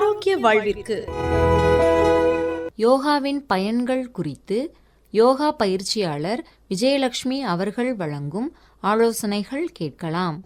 ஆரோக்கிய வாழ்விற்கு. யோகாவின் பயன்கள் குறித்து யோகா பயிற்சியாளர் விஜயலட்சுமி அவர்கள் வழங்கும் ஆலோசனைகள் கேட்கலாம்.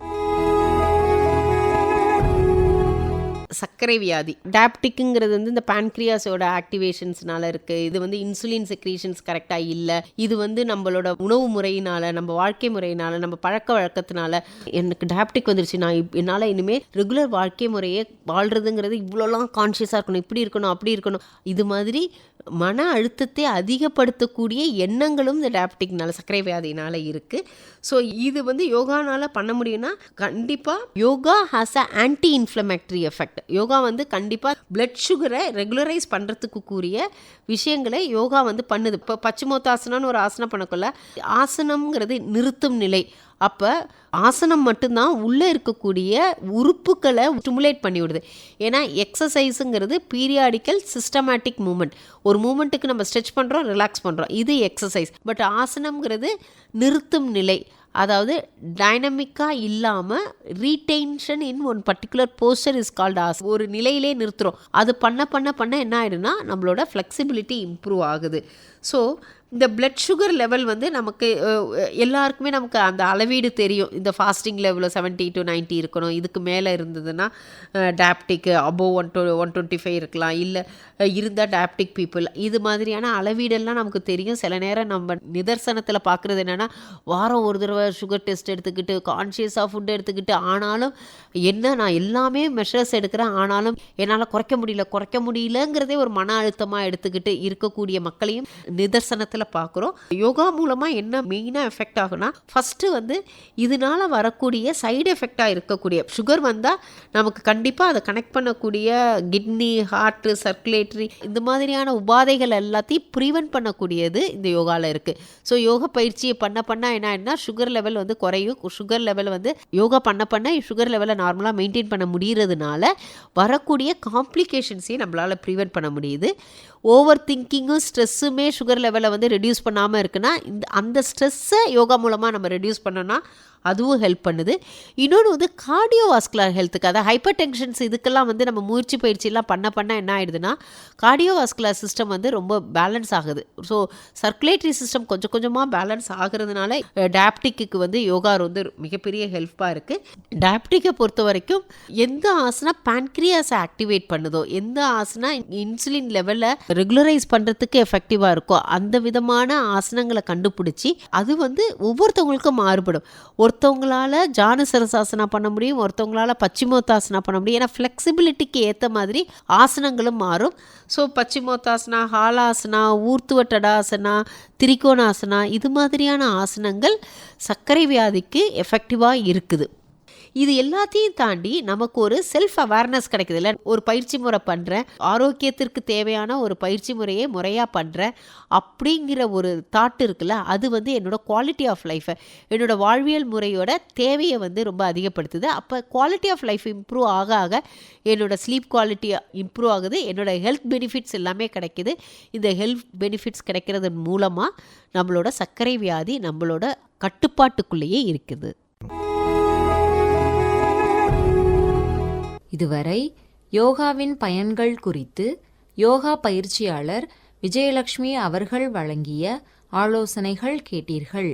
சர்க்கரை வியாதி. டயப்டிக்குங்கிறது வந்து இந்த பான்க்ரியாஸோட ஆக்டிவேஷன்ஸ்னால இருக்கு. இது வந்து இன்சுலின் செக்ரீஷன்ஸ் கரெக்டாக இல்லை. இது வந்து நம்மளோட உணவு முறையினால நம்ம வாழ்க்கை முறையினால நம்ம பழக்க வழக்கத்தினால எனக்கு டயப்டிக் வந்துருச்சு. நான் என்னால் இனிமேல் ரெகுலர் வாழ்க்கை முறையே வாழ்றதுங்கிறது இவ்வளோலாம் கான்ஷியஸாக இருக்கணும். இப்படி இருக்கணும் அப்படி இருக்கணும். இது மாதிரி மன அழுத்தத்தை அதிகப்படுத்தக்கூடிய எண்ணங்களும் இந்த டயபெட்டிக்னால சர்க்கரை வியாதினால இருக்குது ஸோ இது வந்து யோகானால் பண்ண முடியும்னா கண்டிப்பாக yoga has a anti inflammatory effect yoga வந்து கண்டிப்பாக பிளட் சுகரை ரெகுலரைஸ் பண்ணுறதுக்கு கூடிய விஷயங்களை யோகா வந்து பண்ணுது. இப்போ பச்சுமோத்தாசனம்னு ஒரு ஆசனம் பண்ணக்குள்ள ஆசனம்ங்கிறது நிறுத்தும் நிலை. அப்போ ஆசனம் மட்டும்தான் உள்ளே இருக்கக்கூடிய உறுப்புகளை ஸ்டிமுலேட் பண்ணி விடுது. ஏன்னா எக்ஸசைஸுங்கிறது பீரியாடிக்கல் சிஸ்டமேட்டிக் மூமெண்ட் ஒரு மூமெண்ட்டுக்கு நம்ம ஸ்ட்ரெச் பண்ணுறோம் ரிலாக்ஸ் பண்ணுறோம் இது எக்ஸசைஸ் பட் ஆசனம்ங்கிறது நிறுத்தும் நிலை. அதாவது டைனமிக்காக இல்லாமல் retention in one particular posture is called as ஒரு நிலையிலே நிறுத்துகிறோம் அது பண்ண பண்ண பண்ண என்ன ஆகிடும்னா நம்மளோட ஃப்ளெக்சிபிலிட்டி இம்ப்ரூவ் ஆகுது. ஸோ இந்த பிளட் சுகர் லெவல் வந்து நமக்கு எல்லாருக்குமே நமக்கு அந்த அளவீடு தெரியும். இந்த ஃபாஸ்டிங் லெவலில் செவன்ட்டி டு 90 இருக்கணும். இதுக்கு மேலே இருந்ததுன்னா diabetic above one two one twenty five இருக்கலாம். இல்லை இருந்தால் டேப்டிக் பீப்புள் இது மாதிரியான அளவீடெல்லாம் நமக்கு தெரியும். சில நேரம் நம்ம நிதர்சனத்தில் பார்க்குறது என்னென்னா வாரம் ஒரு தடவை சுகர் டெஸ்ட் எடுத்துக்கிட்டு கான்ஷியஸாக ஃபுட் எடுத்துக்கிட்டு ஆனாலும் என்ன நான் எல்லாமே மெஷர்ஸ் எடுக்கிறேன். ஆனாலும் என்னால் குறைக்க முடியல. குறைக்க முடியலங்கிறதே ஒரு மன அழுத்தமாக எடுத்துக்கிட்டு இருக்கக்கூடிய மக்களையும் நிதர்சனத்தில் பார்க்குறோம் யோகா மூலமாக என்ன மெயினாக எஃபெக்ட் ஆகுனா ஃபஸ்ட்டு வந்து இதனால் வரக்கூடிய சைடு எஃபெக்டாக இருக்கக்கூடிய சுகர் வந்தால் நமக்கு கண்டிப்பாக அதை கனெக்ட் பண்ணக்கூடிய கிட்னி ஹார்ட்டு சர்க்குலேட்டரி இந்த மாதிரியான உபாதைகள் எல்லாத்தையும் ப்ரிவென்ட் பண்ணக்கூடியது இந்த யோகாவில் இருக்குது ஸோ யோகா பயிற்சியை பண்ண பண்ண என்ன என்ன சுகர் லெவல் வந்து குறையும். சுகர் லெவல் வந்து யோகா பண்ண பண்ண சுகர் லெவலை நார்மலாக மெயின்டைன் பண்ண முடிகிறதுனால வரக்கூடிய காம்ப்ளிகேஷன்ஸையும் நம்மளால் ப்ரிவென்ட் பண்ண முடியுது. ஓவர் திங்கிங்கும் ஸ்ட்ரெஸ்ஸுமே சுகர் லெவலை வந்து ரெடியூஸ் பண்ணாமல் இருக்குன்னா இந்த அந்த ஸ்ட்ரெஸ்ஸை யோகா மூலமாக நம்ம ரெடியூஸ் பண்ணோன்னா அதுவும் ஹெல்ப் பண்ணுது. இன்னொன்று வந்து கார்டியோவாஸ்குலர் ஹெல்த்துக்கு அதாவது ஹைப்பர் டென்ஷன்ஸ் இதுக்கெல்லாம் வந்து நம்ம மூச்சு பயிற்சியெல்லாம் பண்ண பண்ண என்ன ஆயிடுதுன்னா கார்டியோவாஸ்குலர் சிஸ்டம் வந்து ரொம்ப பேலன்ஸ் ஆகுது. ஸோ சர்க்குலேட்டரி சிஸ்டம் கொஞ்சம் கொஞ்சமாக பேலன்ஸ் ஆகுறதுனால டயப்டிக்கு வந்து யோகா வந்து மிகப்பெரிய ஹெல்ப்பாக இருக்குது டயப்டிக்கை பொறுத்த வரைக்கும் எந்த ஆசனா பேன்க்ரியாஸை ஆக்டிவேட் பண்ணுதோ எந்த ஆசனா இன்சுலின் லெவலை ரெகுலரைஸ் பண்ணுறதுக்கு எஃபெக்டிவாக இருக்கோ அந்த விதமான ஆசனங்களை கண்டுபிடிச்சி அது வந்து ஒவ்வொருத்தவங்களுக்கும் மாறுபடும். ஒருத்தவங்களால் ஜானசரசாசனா பண்ண முடியும் ஒருத்தவங்களால் பச்சிமோத்தாசனா பண்ண முடியும். ஏன்னா ஃப்ளெக்சிபிலிட்டிக்கு ஏற்ற மாதிரி ஆசனங்களும் மாறும். ஸோ பச்சிமோத்தாசனா ஹாலாசனா ஊர்த்துவட்டடாசனா திரிகோணாசனா இது மாதிரியான ஆசனங்கள் சர்க்கரை வியாதிக்கு எஃபெக்டிவாக இருக்குது. இது எல்லாத்தையும் தாண்டி நமக்கு ஒரு செல்ஃப் அவேர்னஸ் கிடைக்குது இல்லை ஒரு பயிற்சி முறை பண்ணுறேன் ஆரோக்கியத்திற்கு தேவையான ஒரு பயிற்சி முறையை முறையாக பண்ணுறேன் அப்படிங்கிற ஒரு தாட் இருக்குல்ல அது வந்து என்னோட குவாலிட்டி ஆஃப் லைஃப்பை என்னோட வாழ்வியல் முறையோட தேவையை வந்து ரொம்ப அதிகப்படுத்துது. அப்போ குவாலிட்டி ஆஃப் லைஃப் இம்ப்ரூவ் ஆக ஆக என்னோட ஸ்லீப் குவாலிட்டி இம்ப்ரூவ் ஆகுது என்னோட ஹெல்த் பெனிஃபிட்ஸ் எல்லாமே கிடைக்குது. இந்த ஹெல்த் பெனிஃபிட்ஸ் கிடைக்கிறதன் மூலமாக நம்மளோட சர்க்கரை வியாதி நம்மளோட கட்டுப்பாட்டுக்குள்ளேயே இருக்குது. இதுவரை யோகாவின் பயன்கள் குறித்து யோகா பயிற்சியாளர் விஜயலட்சுமி அவர்கள் வழங்கிய ஆலோசனைகள் கேட்டீர்கள்.